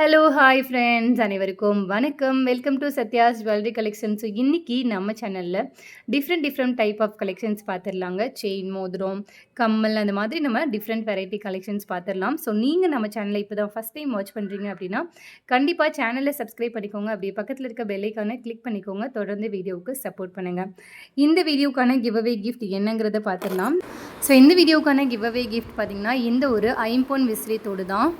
Hello hi friends அனைவருக்கும் வணக்கம். Welcome to Sathya's jewellery collections இன்னைக்கு நம்ம சேனலில் different different type of collections பார்த்துடலாங்க. Chain மோதிரம் கம்மல் அந்த மாதிரி நம்ம டிஃப்ரெண்ட் வெரைட்டி கலெக்ஷன்ஸ் பார்த்துடலாம். ஸோ நீங்கள் நம்ம சேனலை இப்போ தான் ஃபஸ்ட் டைம் வாட்ச் பண்ணுறீங்க அப்படின்னா கண்டிப்பாக சேனலை சப்ஸ்கிரைப் பண்ணிக்கோங்க. அப்படியே பக்கத்தில் இருக்க பெல்லைக்கான கிளிக் பண்ணிக்கோங்க. தொடர்ந்து வீடியோவுக்கு சப்போர்ட் பண்ணுங்கள் இந்த வீடியோக்கான கிவ் அவே கிஃப்ட் என்னங்கிறத பார்த்துடலாம். ஸோ இந்த வீடியோக்கான கிவ் அவே கிஃப்ட் பார்த்திங்கன்னா இந்த ஒரு ஐம்பொன் விசிறித்தோடு தான்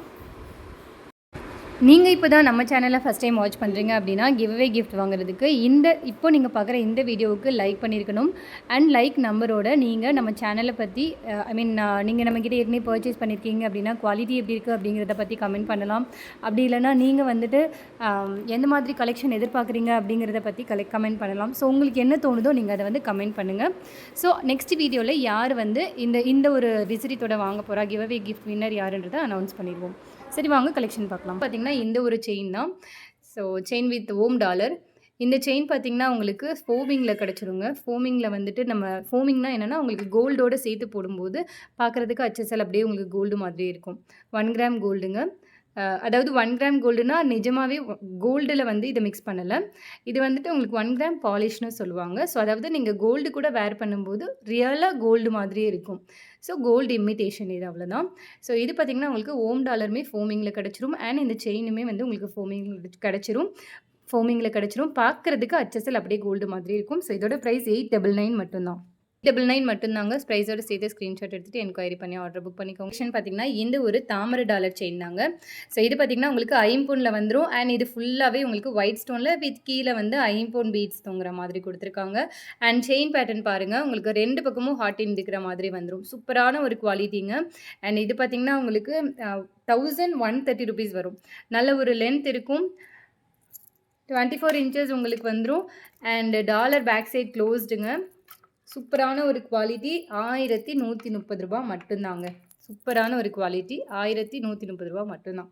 நீங்கள் இப்போ தான் நம்ம சேனலை ஃபஸ்ட் டைம் வாட்ச் பண்ணுறீங்க அப்படின்னா கிவ்வே கிஃப்ட் வாங்குறதுக்கு இந்த இப்போ நீங்கள் பார்க்குற இந்த வீடியோவுக்கு லைக் பண்ணியிருக்கணும் அண்ட் லைக் நம்பரோட நீங்கள் நம்ம சேனலை பற்றி ஐ மீன் நீங்கள் நம்மக்கிட்ட ஏற்கனவே பர்ச்சேஸ் பண்ணியிருக்கீங்க அப்படின்னா குவாலிட்டி எப்படி இருக்குது அப்படிங்கிறத பற்றி கமெண்ட் பண்ணலாம். அப்படி இல்லைனா நீங்கள் வந்துட்டு எந்த மாதிரி கலெக்ஷன் எதிர்பார்க்குறீங்க அப்படிங்கிறத பற்றி கலெக்ட் கமெண்ட் பண்ணலாம். ஸோ உங்களுக்கு என்ன தோணுதோ நீங்கள் அதை வந்து கமெண்ட் பண்ணுங்கள் ஸோ நெக்ஸ்ட் வீடியோவில் யார் வந்து இந்த இந்த ஒரு விசிறித்தோட வாங்க போகிறா கிவ்அவே கிஃப்ட் வின்னர் யாருன்றதை அனௌன்ஸ் பண்ணிடுவோம். சரி வாங்க கலெக்ஷன் பார்க்கலாம். பார்த்தீங்கன்னா இந்த ஒரு செயின் தான். So chain with Om dollar இந்த செயின் பார்த்தீங்கன்னா உங்களுக்கு ஃபோமிங்கில் கிடச்சிருங்க. ஃபோமிங்கில் வந்துட்டு நம்ம ஃபோமிங்னா என்னென்னா உங்களுக்கு கோல்டோடு சேர்த்து போடும்போது பார்க்குறதுக்கு அச்சசல் அப்படியே உங்களுக்கு கோல்டு மாதிரி இருக்கும். ஒன் கிராம் கோல்டுங்க அதாவது ஒன் கிராம் கோல்டுனா நிஜமாகவே கோல்டில் வந்து இதை மிக்ஸ் பண்ணலை. இது வந்துட்டு உங்களுக்கு ஒன் கிராம் பாலிஷ்னு சொல்லுவாங்க. ஸோ அதாவது நீங்கள் கோல்டு கூட வேர் பண்ணும்போது ரியலாக கோல்டு மாதிரியே இருக்கும். ஸோ கோல்டு இமிட்டேஷன் இது அவ்வளோதான் ஸோ இது பார்த்திங்கன்னா உங்களுக்கு ஓம் டாலருமே ஃபோமிங்கில் கிடச்சிரும். அண்ட் இந்த செயினுமே வந்து உங்களுக்கு ஃபோமிங் கிடச்சிரும். ஃபோமிங்கில் கிடச்சிரும். பார்க்குறதுக்கு அச்சசல் அப்படியே கோல்டு மாதிரி இருக்கும். ஸோ இதோட ப்ரைஸ் எயிட் டபுள் நைன் மட்டும்தான். டபுள் நைன் மட்டும்தாங்க ப்ரைஸோட சேர்த்து ஸ்க்ரீன்ஷாட் எடுத்துகிட்டு என்கொயரி பண்ணி ஆர்டர் புக் பண்ணிக்கோங்க. Option பார்த்தீங்கன்னா இந்த ஒரு தாமரை டாலர் செயின் தாங்க. ஸோ இது பார்த்தீங்கன்னா உங்களுக்கு ஐம்பூனில் வந்துடும் அண்ட் இது ஃபுல்லாகவே உங்களுக்கு ஒயிட் ஸ்டோனில் வித் கீழே வந்து ஐம்பூன் பீட்ஸ் தொங்குற மாதிரி கொடுத்துருக்காங்க. அண்ட் செயின் பேட்டர்ன் பாருங்கள் உங்களுக்கு ரெண்டு பக்கமும் ஹாட்டின் இருக்கிற மாதிரி வந்துடும் சூப்பரான ஒரு குவாலிட்டிங்க அண்ட் இது பார்த்தீங்கன்னா உங்களுக்கு தௌசண்ட் ஒன் தேர்ட்டி ருபீஸ் வரும். நல்ல ஒரு லென்த் இருக்கும். டுவெண்ட்டி ஃபோர் இன்ச்சஸ் உங்களுக்கு வந்துடும் அண்ட் டாலர் பேக் சைட் க்ளோஸ்டுங்க சூப்பரான ஒரு குவாலிட்டி ஆயிரத்தி நூற்றி முப்பது ரூபா மட்டும்தாங்க. சூப்பரான ஒரு குவாலிட்டி ஆயிரத்தி நூற்றி முப்பது ரூபா மட்டும்தான்.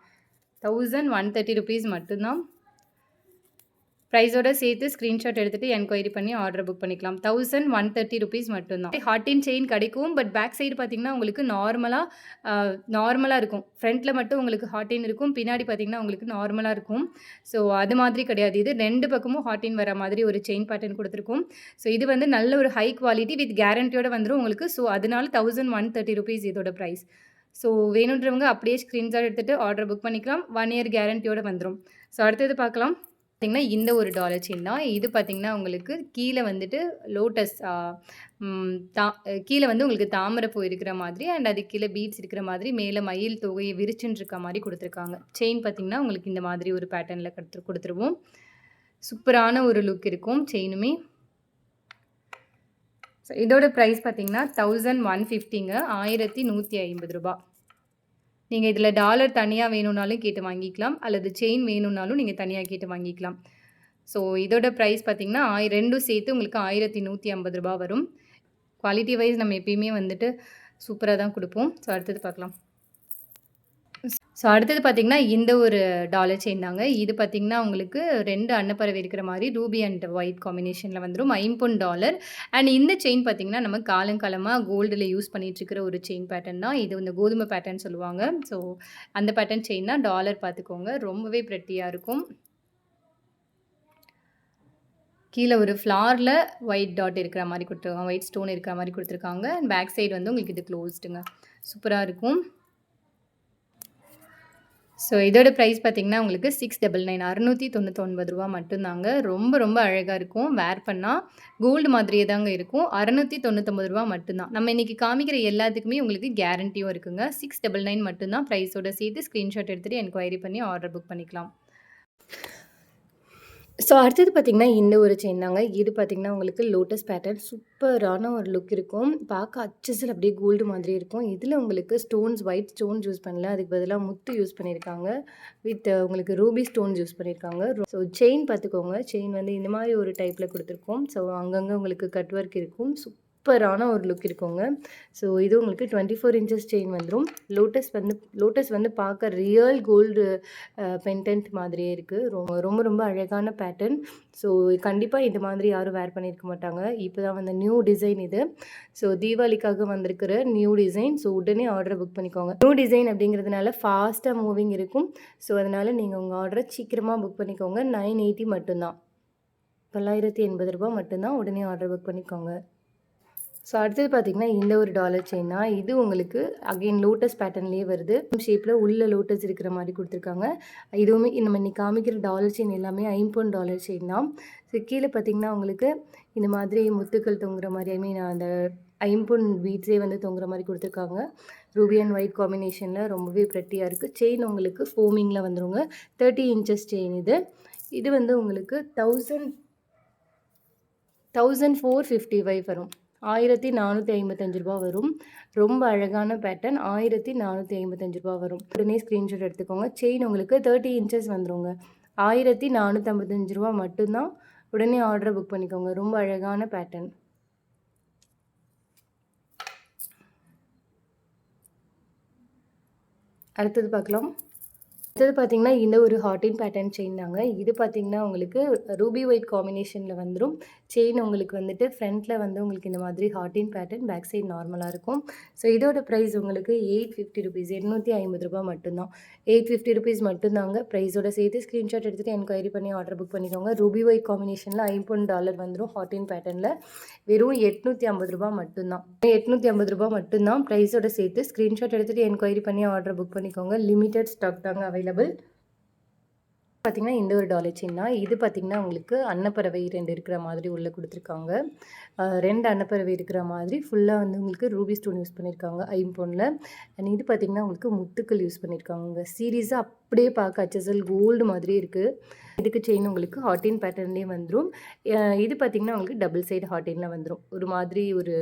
தௌசண்ட் ஒன் தேர்ட்டி ருபீஸ் மட்டும்தான். ப்ரைஸோட சேர்த்து ஸ்க்ரீன்ஷாட் எடுத்துகிட்டு என்கொயரி பண்ணி ஆர்டர் புக் பண்ணிக்கலாம். தௌசண்ட் ஒன் தேர்ட்டி ருபீஸ் மட்டும்தான். ஹாட்டின் செயின் கிடைக்கும் பட் பேக் சைடு பார்த்தீங்கன்னா உங்களுக்கு நார்மலாக நார்மலாக இருக்கும். ஃப்ரண்ட்டில் மட்டும் உங்களுக்கு ஹாட்டின் இருக்கும் பின்னாடி பார்த்தீங்கன்னா உங்களுக்கு நார்மலாக இருக்கும். ஸோ அது மாதிரி கிடையாது. இது ரெண்டு பக்கமும் ஹாட்டின் வர மாதிரி ஒரு செயின் பேட்டர்ன் கொடுத்துருக்கும். ஸோ இது வந்து நல்ல ஒரு ஹை குவாலிட்டி வித் கேரண்டியோட வந்துடும் உங்களுக்கு. ஸோ அதனால தௌசண்ட் ஒன் தேர்ட்டி ருபீஸ் இதோட ப்ரைஸ் ஸோ வேணுன்றவங்க அப்படியே ஸ்க்ரீன்ஷாட் எடுத்துகிட்டு ஆர்டர் புக் பண்ணிக்கலாம். ஒன் இயர் கேரண்டியோட வந்துடும் ஸோ அடுத்தது பார்க்கலாம். பார்த்தீங்கன்னா இந்த ஒரு டாலர் செயின் தான். இது பார்த்தீங்கன்னா உங்களுக்கு கீழே வந்துட்டு லோட்டஸ் தா கீழே வந்து உங்களுக்கு தாமரை பூ இருக்கிற மாதிரி அண்ட் அது கீழே பீட்ஸ் இருக்கிற மாதிரி மேலே மயில் தொகையை விரிச்சுன்னு இருக்க மாதிரி கொடுத்துருக்காங்க. செயின் பார்த்தீங்கன்னா உங்களுக்கு இந்த மாதிரி ஒரு பேட்டர்னில் கொடுத்து கொடுத்துருவோம். சூப்பரான ஒரு லுக் இருக்கும் செயினுமே ஸோ இதோட ப்ரைஸ் பார்த்தீங்கன்னா தௌசண்ட் ஒன் ஃபிஃப்டிங்க ஆயிரத்தி நூற்றி ஐம்பது ரூபா நீங்கள் இதில் டாலர் தனியாக வேணும்னாலும் கேட்டு வாங்கிக்கலாம். அல்லது செயின் வேணும்னாலும் நீங்கள் தனியாக கேட்டு வாங்கிக்கலாம். ஸோ இதோட ப்ரைஸ் பார்த்தீங்கன்னா ஆய் ரெண்டும் சேர்த்து உங்களுக்கு ஆயிரத்தி நூற்றி ஐம்பது ரூபா வரும். குவாலிட்டி வைஸ் நம்ம எப்பயுமே வந்துட்டு சூப்பராக தான் கொடுப்போம். ஸோ அடுத்தது பார்க்கலாம். ஸோ அடுத்தது பார்த்தீங்கன்னா இந்த ஒரு டாலர் செயின் தாங்க. இது பார்த்திங்கன்னா உங்களுக்கு ரெண்டு அன்னப்பறவை இருக்கிற மாதிரி ரூபி அண்ட் ஒயிட் காம்பினேஷனில் வந்துடும் ஐம்பொன் டாலர் அண்ட் இந்த செயின் பார்த்தீங்கன்னா நம்ம காலங்காலமாக கோல்டில் யூஸ் பண்ணிகிட்ருக்கிற ஒரு செயின் பேட்டர்ன் தான். இது வந்து கோதுமை பேட்டர்ன் சொல்லுவாங்க. ஸோ அந்த பேட்டர்ன் செயின்னா டாலர் பார்த்துக்கோங்க ரொம்பவே ப்ரெட்டியாக இருக்கும். கீழே ஒரு ஃப்ளாரில் ஒயிட் டாட் இருக்கிற மாதிரி கொடுத்துருக்காங்க. ஒயிட் ஸ்டோன் இருக்கிற மாதிரி கொடுத்துருக்காங்க. அண்ட் பேக் சைடு வந்து உங்களுக்கு இது க்ளோஸ்டுங்க சூப்பராக இருக்கும். ஸோ இதோட ப்ரைஸ் பார்த்தீங்கன்னா உங்களுக்கு சிக்ஸ் டபுள் நைன் அறுநூற்றி தொண்ணூத்தொன்பது ரூபா மட்டும்தாங்க. ரொம்ப ரொம்ப அழகாக இருக்கும். வேர் பண்ணால் கோல்டு மாதிரியே தாங்க இருக்கும். அறநூற்றி தொண்ணூத்தொம்பது ரூபா மட்டும்தான். நம்ம இன்றைக்கி காமிக்கிற எல்லாத்துக்குமே உங்களுக்கு கேரண்டியும் இருக்குங்க. சிக்ஸ் டபுள் நைன் மட்டும்தான். ப்ரைஸோட சேர்த்து ஸ்க்ரீன்ஷாட் எடுத்துகிட்டு என்கொயரி பண்ணி ஆர்டர் புக் பண்ணிக்கலாம். ஸோ அடுத்தது பார்த்திங்கன்னா இந்த ஒரு செயின் தாங்க. இது பார்த்திங்கன்னா உங்களுக்கு லோட்டஸ் பேட்டர்ன் சூப்பரான ஒரு லுக் இருக்கும். பார்க்க அச்சசல் அப்படியே கோல்டு மாதிரி இருக்கும். இதில் உங்களுக்கு ஸ்டோன்ஸ் ஒயிட் ஸ்டோன்ஸ் யூஸ் பண்ணல. அதுக்கு பதிலாக முத்து யூஸ் பண்ணியிருக்காங்க வித் உங்களுக்கு ரூபி ஸ்டோன்ஸ் யூஸ் பண்ணியிருக்காங்க ஸோ செயின் பார்த்துக்கோங்க செயின் வந்து இந்த மாதிரி ஒரு டைப்பில் கொடுத்துருக்கோம். ஸோ அங்கங்கே உங்களுக்கு கட் ஒர்க் இருக்கும். சூப்பரான ஒரு லுக் இருக்குங்க. ஸோ இது உங்களுக்கு டுவெண்ட்டி ஃபோர் இன்ச்சஸ் செயின் வந்துடும் லோட்டஸ் வந்து லோட்டஸ் வந்து பார்க்க ரியல் கோல்டு பென்டென்ட் மாதிரியே இருக்குது ரொம்ப ரொம்ப ரொம்ப அழகான பேட்டர்ன் ஸோ கண்டிப்பாக இந்த மாதிரி யாரும் வேர் பண்ணியிருக்க மாட்டாங்க. இப்போ தான் வந்த நியூ டிசைன் இது. ஸோ தீபாவளிக்காக வந்திருக்கிற நியூ டிசைன் ஸோ உடனே ஆர்டர் புக் பண்ணிக்கோங்க. நியூ டிசைன் அப்படிங்கிறதுனால ஃபாஸ்ட்டாக மூவிங் இருக்கும். ஸோ அதனால் நீங்கள் உங்கள் ஆர்டரை சீக்கிரமாக புக் பண்ணிக்கோங்க. நைன் எயிட்டி மட்டும்தான். தொள்ளாயிரத்தி எண்பது ரூபா மட்டும்தான் உடனே ஆர்டர் புக் பண்ணிக்கோங்க. ஸோ அடுத்தது பார்த்தீங்கன்னா இந்த ஒரு டாலர் செயின் தான் இது உங்களுக்கு அகெயின் லோட்டஸ் பேட்டர்ன்லேயே வருது. ஷேப்பில் உள்ள லோட்டஸ் இருக்கிற மாதிரி கொடுத்துருக்காங்க. இதுவுமே நம்ம இன்னைக்கு காமிக்கிற டாலர் செயின் எல்லாமே ஐம்பொன் டாலர் செயின் தான். ஸோ கீழே பார்த்தீங்கன்னா உங்களுக்கு இந்த மாதிரி முத்துக்கள் தொங்குற மாதிரி ஐ மீன் அந்த ஐம்பொன் பீட்ஸே வந்து தொங்குற மாதிரி கொடுத்துருக்காங்க. ரூபி அண்ட் ஒயிட் காம்பினேஷனில் ரொம்பவே ப்ரெட்டியாக இருக்குது செயின் உங்களுக்கு ஃபோமிங்கில் வந்துருங்க. தேர்ட்டி இன்ச்சஸ் செயின் இது. இது வந்து உங்களுக்கு thousand thousand four fifty five வரும். ஆயிரத்தி நானூற்றி ஐம்பத்தஞ்சு ரூபா வரும். ரொம்ப அழகான பேட்டர்ன் ஆயிரத்தி நானூற்றி ஐம்பத்தஞ்சு ரூபா வரும். உடனே ஸ்க்ரீன்ஷாட் எடுத்துக்கோங்க. செயின் உங்களுக்கு தேர்ட்டி இன்ச்சஸ் வந்துருங்க. ஆயிரத்தி நானூற்றி ஐம்பத்தஞ்சு ரூபா மட்டும்தான் உடனே ஆர்டரை புக் பண்ணிக்கோங்க. ரொம்ப அழகான பேட்டர்ன் அடுத்தது பார்க்கலாம். அடுத்தது பார்த்தீங்கன்னா இந்த ஒரு ஹாட்டின் பேட்டர்ன் செயின் தாங்க. இது பார்த்தீங்கன்னா உங்களுக்கு ரூபி ஒயிட் காம்பினேஷனில் வந்துடும் செயின் உங்களுக்கு வந்துட்டு ஃப்ரண்ட்டில் வந்து உங்களுக்கு இந்த மாதிரி ஹாட்டின் பேட்டர்ன் பேக் சைட் நார்மலாக இருக்கும். ஸோ இதோட ப்ரைஸ் உங்களுக்கு எயிட் ஃபிஃப்டி ருபீஸ் எண்ணூற்றி ஐம்பது ரூபா மட்டும்தான். எயிட் ஃபிஃப்டி ருபீஸ் மட்டும்தாங்க. ப்ரைஸோட சேர்த்து ஸ்க்ரீன்ஷாட் எடுத்துகிட்டு என்கொயரி பண்ணி ஆர்டர் புக் பண்ணிக்கோங்க. ரூபி ஒயிட் காம்பினேஷனில் ஐம்பது டாலர் வந்துடும் ஹாட்டின் பேட்டர்னில் வெறும் எட்நூற்றி ஐம்பது ரூபா மட்டும்தான். எட்நூற்றி ஐம்பது ரூபா மட்டும்தான். ப்ரைஸோட சேர்த்து ஸ்க்ரீன்ஷாட் எடுத்துகிட்டு என்கொயரி பண்ணி ஆர்டர் புக் பண்ணிக்கோங்க. லிமிட்டட் ஸ்டாக் தாங்க அவைலபிள் பார்த்திங்கன்னா இந்த ஒரு டாலர் சின்னா இது பார்த்திங்கன்னா உங்களுக்கு அன்னப்பறவை ரெண்டு இருக்கிற மாதிரி உள்ளே கொடுத்துருக்காங்க. ரெண்டு அன்னப்பறவை இருக்கிற மாதிரி ஃபுல்லாக வந்து உங்களுக்கு ரூபி ஸ்டோன் யூஸ் பண்ணியிருக்காங்க ஐம்பொனில் அண்ட் இது பார்த்திங்கன்னா உங்களுக்கு முத்துக்கள் யூஸ் பண்ணியிருக்காங்க சீரீஸாக அப்படியே பார்க்க அச்சசல் கோல்டு மாதிரி இருக்குது இதுக்கு செயின் உங்களுக்கு ஹாட்டின் பேட்டர்ன்லேயே வந்துடும் இது பார்த்திங்கன்னா உங்களுக்கு டபுள் சைடு ஹாட்டினில் வந்துடும் ஒரு மாதிரி ஒரு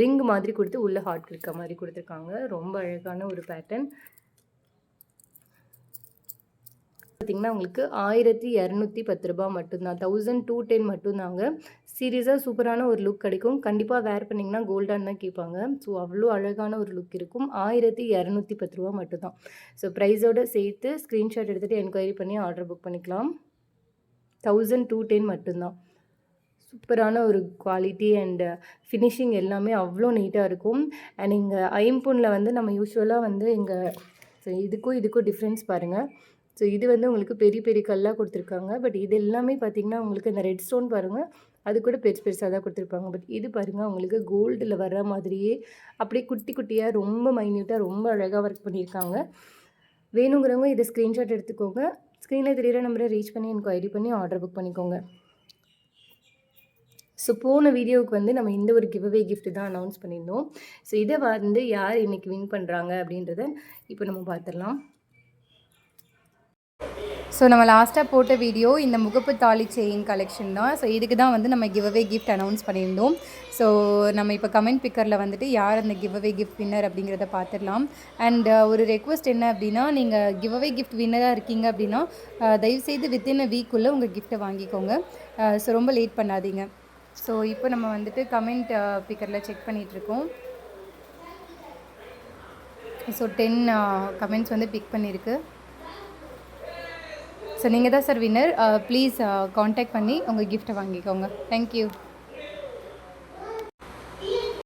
ரிங் மாதிரி கொடுத்து உள்ளே ஹாட் இருக்க மாதிரி கொடுத்துருக்காங்க. ரொம்ப அழகான ஒரு பேட்டர்ன் பார்த்திங்கன்னா உங்களுக்கு ஆயிரத்தி இரநூத்தி பத்து ரூபா மட்டும்தான் தௌசண்ட் டூ டென் மட்டும்தாங்க. சீரியஸாக சூப்பரான ஒரு லுக் கிடைக்கும். கண்டிப்பாக வேர் பண்ணிங்கன்னா கோல்டான் தான் கேட்பாங்க. ஸோ அவ்வளோ அழகான ஒரு லுக் இருக்கும். ஆயிரத்தி இரநூத்தி பத்து ரூபா மட்டும்தான். ஸோ ப்ரைஸோடு சேர்த்து ஸ்க்ரீன்ஷாட் எடுத்துகிட்டு என்கொயரி பண்ணி ஆர்டர் புக் பண்ணிக்கலாம். தௌசண்ட் டூ டென் மட்டும்தான். சூப்பரான ஒரு குவாலிட்டி அண்டு ஃபினிஷிங் எல்லாமே அவ்வளோ நீட்டாக இருக்கும். அண்ட் இங்கே ஐம்பொனில் வந்து நம்ம யூஸ்வலாக வந்து இங்கே ஸோ இதுக்கும் இதுக்கும் டிஃப்ரென்ஸ் பாருங்கள் ஸோ இது வந்து உங்களுக்கு பெரிய பெரிய கல்லாக கொடுத்துருக்காங்க. பட் இது எல்லாமே பார்த்திங்கன்னா உங்களுக்கு இந்த ரெட் ஸ்டோன் பாருங்கள் அது கூட பெருசு பெருசாக தான் கொடுத்துருப்பாங்க. பட் இது பாருங்கள் உங்களுக்கு கோல்டில் வர்ற மாதிரியே அப்படியே குட்டி குட்டியாக ரொம்ப மைன்யூட்டாக ரொம்ப அழகாக ஒர்க் பண்ணியிருக்காங்க. வேணுங்கிறவங்க இதை ஸ்க்ரீன்ஷாட் எடுத்துக்கோங்க. ஸ்க்ரீனில் தெரியிற நம்பரை ரீச் பண்ணி எனக்கு பண்ணி ஆர்டர் புக் பண்ணிக்கோங்க. ஸோ போன வீடியோவுக்கு வந்து நம்ம இந்த ஒரு கிவ்அவே கிஃப்ட்டு தான் அனௌன்ஸ் பண்ணியிருந்தோம். ஸோ இதை வந்து யார் இன்றைக்கி வின் பண்ணுறாங்க அப்படின்றத இப்போ நம்ம பார்த்துடலாம். ஸோ நம்ம லாஸ்ட்டாக போட்ட வீடியோ இந்த முகப்பு தாலி செயின் கலெக்ஷன் தான். ஸோ இதுக்கு தான் வந்து நம்ம கிவ்அவே கிஃப்ட் அனௌன்ஸ் பண்ணியிருந்தோம். ஸோ நம்ம இப்போ கமெண்ட் பிக்கரில் வந்துட்டு யார் அந்த கிவ்அவே கிஃப்ட் வின்னர் அப்படிங்கிறத பார்த்துடலாம். அண்ட் uh, ஒரு ரெக்வஸ்ட் என்ன அப்படின்னா நீங்கள் கிவ்அவே கிஃப்ட் வின்னராக இருக்கீங்க அப்படின்னா uh, தயவுசெய்து வித்தின் அ வீக்குள்ளே உங்கள் கிஃப்ட்டை வாங்கிக்கோங்க. Uh, ஸோ ரொம்ப லேட் பண்ணாதீங்க. ஸோ இப்போ நம்ம வந்துட்டு கமெண்ட் பிக்கரில் செக் பண்ணிகிட்ருக்கோம் ஸோ டென் கமெண்ட்ஸ் வந்து பிக் பண்ணியிருக்கு. ஸோ நீங்கள் தான் சார் வின்னர் ப்ளீஸ் காண்டாக்ட் பண்ணி உங்கள் கிஃப்ட்டை வாங்கிக்கோங்க. தேங்க்யூ